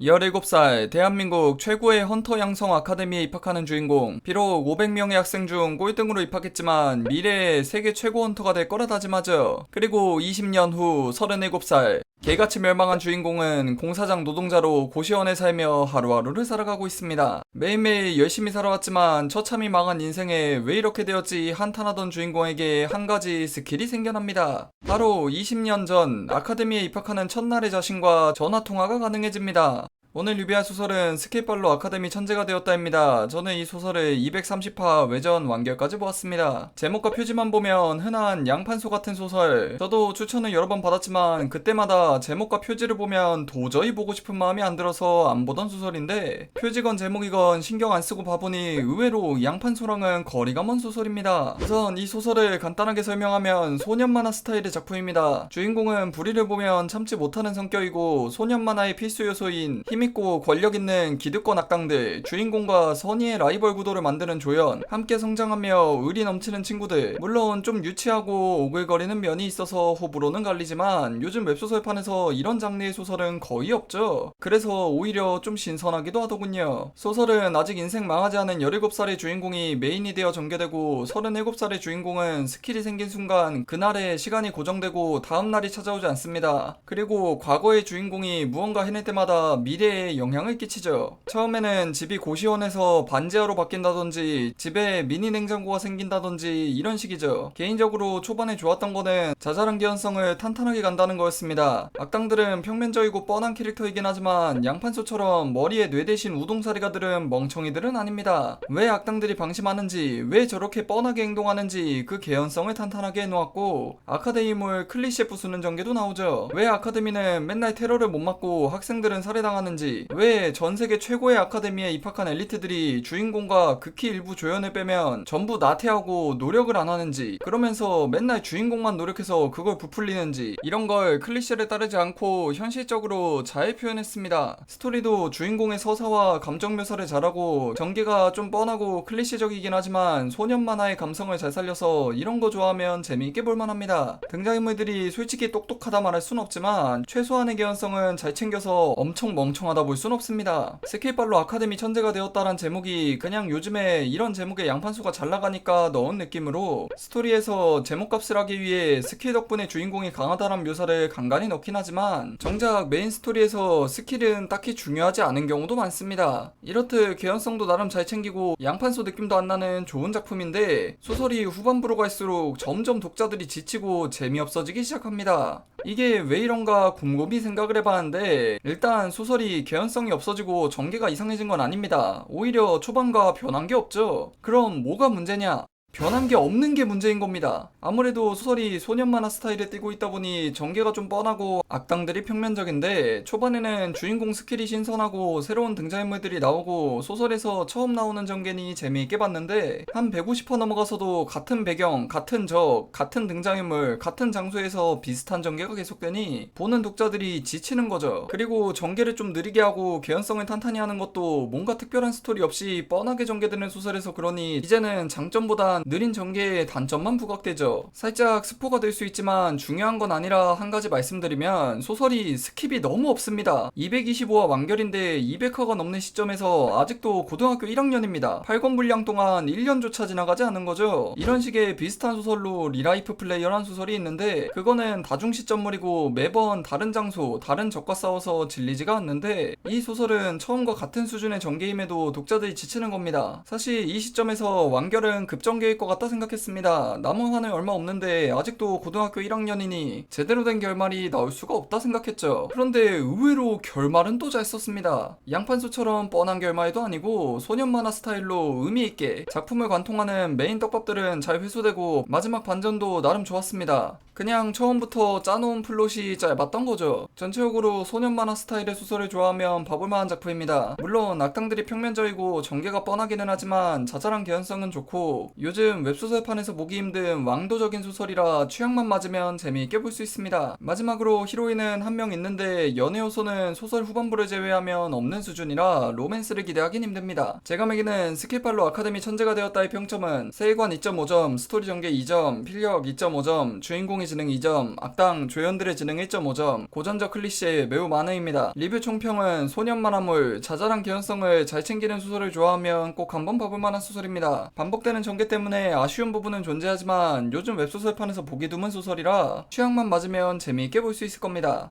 17살 대한민국 최고의 헌터 양성 아카데미에 입학하는 주인공. 비록 500명의 학생 중 꼴등으로 입학했지만 미래의 세계 최고 헌터가 될 거라 다짐하죠. 그리고 20년 후 37살. 개같이 멸망한 주인공은 공사장 노동자로 고시원에 살며 하루하루를 살아가고 있습니다. 매일매일 열심히 살아왔지만 처참히 망한 인생에 왜 이렇게 되었지 한탄하던 주인공에게 한 가지 스킬이 생겨납니다. 바로 20년 전 아카데미에 입학하는 첫날의 자신과 전화통화가 가능해집니다. 오늘 리뷰할 소설은 스케이팔로 아카데미 천재가 되었다입니다. 저는 이 소설을 230화 외전 완결까지 보았습니다. 제목과 표지만 보면 흔한 양판소 같은 소설. 저도 추천을 여러 번 받았지만 그때마다 제목과 표지를 보면 도저히 보고 싶은 마음이 안 들어서 안 보던 소설인데 표지건 제목이건 신경 안 쓰고 봐보니 의외로 양판소랑은 거리가 먼 소설입니다. 우선 이 소설을 간단하게 설명하면 소년 만화 스타일의 작품입니다. 주인공은 불의를 보면 참지 못하는 성격이고 소년 만화의 필수 요소인 힘 있고 권력 있는 기득권 악당들, 주인공과 선의의 라이벌 구도를 만드는 조연, 함께 성장하며 의리 넘치는 친구들. 물론 좀 유치하고 오글거리는 면이 있어서 호불호는 갈리지만 요즘 웹소설판에서 이런 장르의 소설은 거의 없죠. 그래서 오히려 좀 신선하기도 하더군요. 소설은 아직 인생 망하지 않은 17살의 주인공이 메인이 되어 전개되고 37살의 주인공은 스킬이 생긴 순간 그날의 시간이 고정되고 다음날이 찾아오지 않습니다. 그리고 과거의 주인공이 무언가 해낼 때마다 미래 에 영향을 끼치죠. 처음에는 집이 고시원에서 반지하로 바뀐다든지 집에 미니 냉장고가 생긴다든지 이런 식이죠. 개인적으로 초반에 좋았던 거는 자잘한 개연성을 탄탄하게 간다는 거였습니다. 악당들은 평면적이고 뻔한 캐릭터이긴 하지만 양판소처럼 머리에 뇌 대신 우동사리가 들은 멍청이들은 아닙니다. 왜 악당들이 방심하는지, 왜 저렇게 뻔하게 행동하는지 그 개연성을 탄탄하게 해놓았고 아카데미물 클리셰 부수는 전개도 나오죠. 왜 아카데미는 맨날 테러를 못 막고 학생들은 살해당하는지, 왜 전 세계 최고의 아카데미에 입학한 엘리트들이 주인공과 극히 일부 조연을 빼면 전부 나태하고 노력을 안 하는지, 그러면서 맨날 주인공만 노력해서 그걸 부풀리는지, 이런 걸 클리셰를 따르지 않고 현실적으로 잘 표현했습니다. 스토리도 주인공의 서사와 감정 묘사를 잘하고 전개가 좀 뻔하고 클리셰적이긴 하지만 소년 만화의 감성을 잘 살려서 이런 거 좋아하면 재미있게 볼만합니다. 등장인물들이 솔직히 똑똑하다 말할 순 없지만 최소한의 개연성은 잘 챙겨서 엄청 멍청 하다 볼 순 없습니다. 스케이팔로 아카데미 천재가 되었다란 제목이 그냥 요즘에 이런 제목의 양판수가 잘 나가니까 넣은 느낌으로 스토리에서 제목값을 하기 위해 스킬 덕분에 주인공이 강하다란 묘사를 간간히 넣긴 하지만 정작 메인 스토리에서 스킬은 딱히 중요하지 않은 경우도 많습니다. 이렇듯 개연성도 나름 잘 챙기고 양판소 느낌도 안 나는 좋은 작품인데 소설이 후반부로 갈수록 점점 독자들이 지치고 재미없어지기 시작합니다. 이게 왜 이런가 곰곰이 생각을 해봤는데 일단 소설이 개연성이 없어지고 전개가 이상해진 건 아닙니다. 오히려 초반과 변한 게 없죠. 그럼 뭐가 문제냐? 변한 게 없는 게 문제인 겁니다. 아무래도 소설이 소년 만화 스타일에 띄고 있다 보니 전개가 좀 뻔하고 악당들이 평면적인데 초반에는 주인공 스킬이 신선하고 새로운 등장인물들이 나오고 소설에서 처음 나오는 전개니 재미있게 봤는데 한 150화 넘어가서도 같은 배경, 같은 적, 같은 등장인물, 같은 장소에서 비슷한 전개가 계속되니 보는 독자들이 지치는 거죠. 그리고 전개를 좀 느리게 하고 개연성을 탄탄히 하는 것도 뭔가 특별한 스토리 없이 뻔하게 전개되는 소설에서 그러니 이제는 장점보 단 느린 전개의 단점만 부각되죠. 살짝 스포가 될 수 있지만 중요한 건 아니라 한 가지 말씀드리면 소설이 스킵이 너무 없습니다. 225화 완결인데 200화가 넘는 시점에서 아직도 고등학교 1학년입니다. 8권 분량 동안 1년조차 지나가지 않은 거죠. 이런 식의 비슷한 소설로 리라이프 플레이어란 소설이 있는데 그거는 다중 시점물이고 매번 다른 장소, 다른 적과 싸워서 질리지가 않는데 이 소설은 처음과 같은 수준의 전개임에도 독자들이 지치는 겁니다. 사실 이 시점에서 완결은 급전개 일 것 같다 생각했습니다. 남은 화는 얼마 없는데 아직도 고등학교 1학년이니 제대로 된 결말이 나올 수가 없다 생각했죠. 그런데 의외로 결말은 또 잘 썼습니다. 양판수처럼 뻔한 결말도 아니고 소년 만화 스타일로 의미 있게 작품을 관통하는 메인 떡밥들은 잘 회수되고 마지막 반전도 나름 좋았습니다. 그냥 처음부터 짜놓은 플롯이 짧았던 거죠. 전체적으로 소년 만화 스타일의 소설을 좋아하면 봐볼만한 작품입니다. 물론 악당들이 평면적이고 전개가 뻔하기는 하지만 자잘한 개연성은 좋고 요즘 요즘 웹소설판에서 보기 힘든 왕도적인 소설이라 취향만 맞으면 재미있게 볼 수 있습니다. 마지막으로 히로인은 한 명 있는데 연애 요소는 소설 후반부를 제외하면 없는 수준이라 로맨스를 기대하긴 힘듭니다. 제가 매기는 스킬팔로 아카데미 천재가 되었다의 평점은 세계관 2.5점, 스토리 전개 2점, 필력 2.5점, 주인공의 지능 2점, 악당 조연들의 지능 1.5점, 고전적 클리셰 매우 많음입니다. 리뷰 총평은 소년 만 화물, 자잘한 개연성을 잘 챙기는 소설을 좋아하면 꼭 한번 봐볼 만한 소설입니다. 반복되는 전개 때문에 아쉬운 부분은 존재하지만 요즘 웹소설판에서 보기 드문 소설이라 취향만 맞으면 재미있게 볼 수 있을 겁니다.